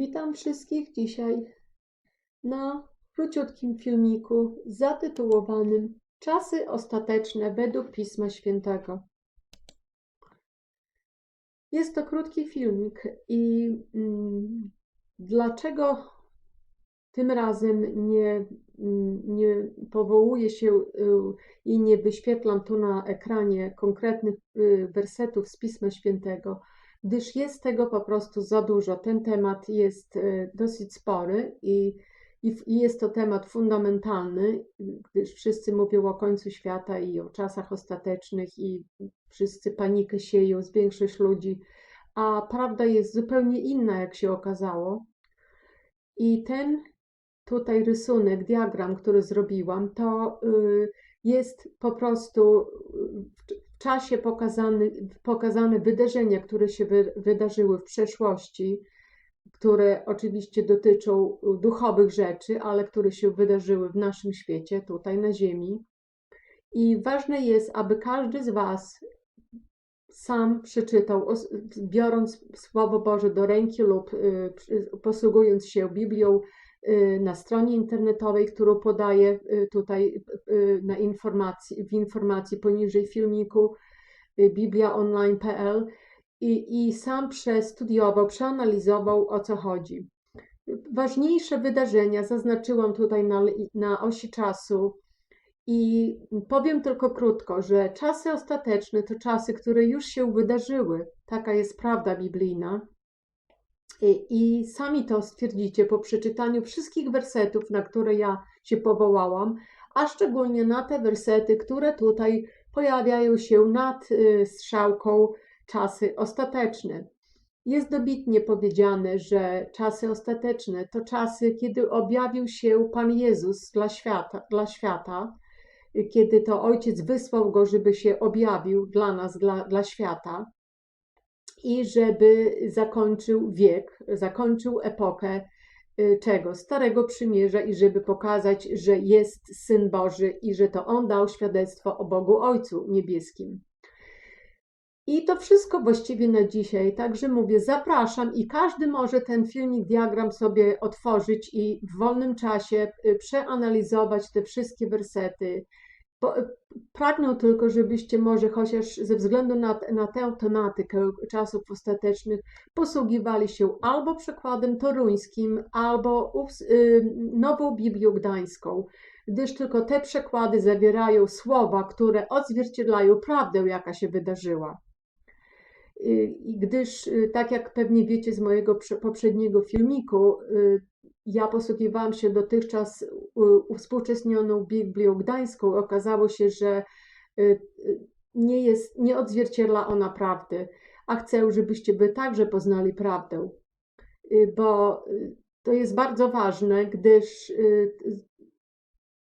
Witam wszystkich dzisiaj na króciutkim filmiku zatytułowanym Czasy ostateczne według Pisma Świętego. Jest to krótki filmik i mm, dlaczego tym razem nie, mm, nie powołuję się y, i nie wyświetlam tu na ekranie konkretnych y, wersetów z Pisma Świętego, gdyż jest tego po prostu za dużo. Ten temat jest y, dosyć spory i, i, i jest to temat fundamentalny, gdyż wszyscy mówią o końcu świata i o czasach ostatecznych i wszyscy panikę sieją z większość ludzi, a prawda jest zupełnie inna, jak się okazało. I ten tutaj rysunek, diagram, który zrobiłam, to y, jest po prostu czasie pokazany, pokazane wydarzenia, które się wy, wydarzyły w przeszłości, które oczywiście dotyczą duchowych rzeczy, ale które się wydarzyły w naszym świecie, tutaj na Ziemi. I ważne jest, aby każdy z Was sam przeczytał, biorąc Słowo Boże do ręki lub y, posługując się Biblią y, na stronie internetowej, którą podaję y, tutaj na informacji, w informacji poniżej filmiku bibliaonline.pl i, i sam przestudiował, przeanalizował o co chodzi. Ważniejsze wydarzenia zaznaczyłam tutaj na, na osi czasu i powiem tylko krótko, że czasy ostateczne to czasy, które już się wydarzyły. Taka jest prawda biblijna. I, sami to stwierdzicie po przeczytaniu wszystkich wersetów, na które ja się powołałam, a szczególnie na te wersety, które tutaj pojawiają się nad y, strzałką czasy ostateczne. Jest dobitnie powiedziane, że czasy ostateczne to czasy, kiedy objawił się Pan Jezus dla świata, dla świata kiedy to Ojciec wysłał Go, żeby się objawił dla nas, dla, dla świata i żeby zakończył wiek, zakończył epokę y, czego? Starego Przymierza i żeby pokazać, że jest Syn Boży i że to On dał świadectwo o Bogu Ojcu Niebieskim. I to wszystko właściwie na dzisiaj. Także mówię, zapraszam i każdy może ten filmik, diagram sobie otworzyć i w wolnym czasie y, przeanalizować te wszystkie wersety. Y, pragnę tylko, żebyście może chociaż ze względu na, na tę tematykę czasów ostatecznych posługiwali się albo przykładem toruńskim, albo y, nową Biblią Gdańską gdyż tylko te przekłady zawierają słowa, które odzwierciedlają prawdę, jaka się wydarzyła. Y, gdyż, y, tak jak pewnie wiecie z mojego poprzedniego filmiku, ja posługiwałam się dotychczas uwspółcześnioną Biblią Gdańską. Okazało się, że nie, jest, nie odzwierciedla ona prawdy, a chcę, żebyście by także poznali prawdę, bo to jest bardzo ważne, gdyż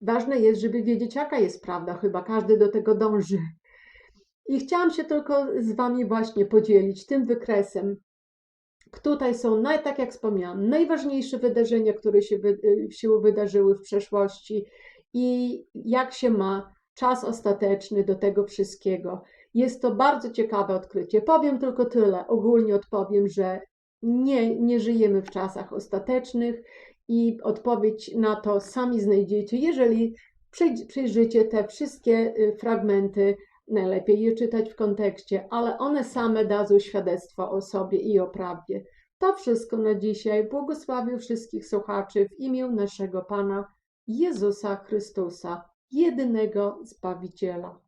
ważne jest, żeby wiedzieć, jaka jest prawda. Chyba każdy do tego dąży. I chciałam się tylko z Wami właśnie podzielić tym wykresem. Tutaj są, tak jak wspomniałam, najważniejsze wydarzenia, które się, wy, y, wydarzyły w przeszłości i jak się ma czas ostateczny do tego wszystkiego. Jest to bardzo ciekawe odkrycie. Powiem tylko tyle, ogólnie odpowiem, że nie, nie żyjemy w czasach ostatecznych i odpowiedź na to sami znajdziecie, jeżeli przejrzycie te wszystkie y, fragmenty Najlepiej je czytać w kontekście, ale one same dadzą świadectwo o sobie i o prawdzie. To wszystko na dzisiaj. Błogosławię wszystkich słuchaczy w imię naszego Pana Jezusa Chrystusa, jedynego Zbawiciela.